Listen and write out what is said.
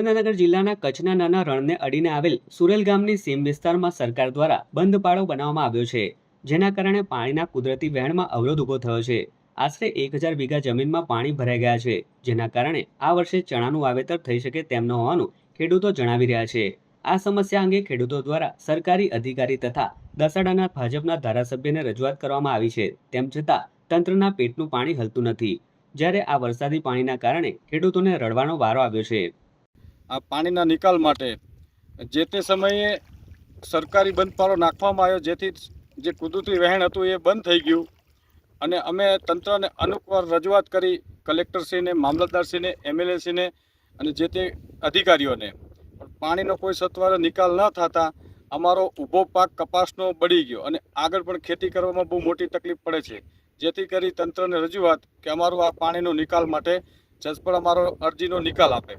સુરેન્દ્રનગર જિલ્લાના કચ્છના નાના રણને અડીને આવેલ સુરેલ ગામની સીમ વિસ્તારમાં સરકાર દ્વારા બંધ પાળો બનાવવામાં આવ્યો છે, જેના કારણે પાણીના કુદરતી વહેણમાં અવરોધ ઊભો થયો છે. આશરે એક હજાર વીઘા જમીનમાં પાણી ભરાઈ ગયા છે, જેના કારણે આ વર્ષે ચણાનું વાવેતર થઈ શકે તેમ ન હોવાનું ખેડૂતો જણાવી રહ્યા છે. આ સમસ્યા અંગે ખેડૂતો દ્વારા સરકારી અધિકારી તથા દસાડાના ભાજપના ધારાસભ્યને રજૂઆત કરવામાં આવી છે, તેમ છતાં તંત્રના પેટનું પાણી હલતું નથી. જ્યારે આ વરસાદી પાણીના કારણે ખેડૂતોને રડવાનો વારો આવ્યો છે. આ પાણીના નિકાલ માટે જે તે સમયે સરકારી બંધપાળો નાખવામાં આવ્યો, જેથી જે કુદરતી વહેણ હતું એ બંધ થઈ ગયું. અને અમે તંત્રને અનુકવાર રજૂઆત કરી કલેક્ટરશ્રીને, મામલતદારશ્રીને, એમએલએશ્રીને અને જે તે અધિકારીઓને. પાણીનો કોઈ સત્વરે નિકાલ ન થતાં અમારો ઊભો પાક કપાસનો બળી ગયો અને આગળ પણ ખેતી કરવામાં બહુ મોટી તકલીફ પડે છે. જેથી કરી તંત્રને રજૂઆત કે અમારું આ પાણીનો નિકાલ માટે જસપણ અમારો અરજીનો નિકાલ આપે.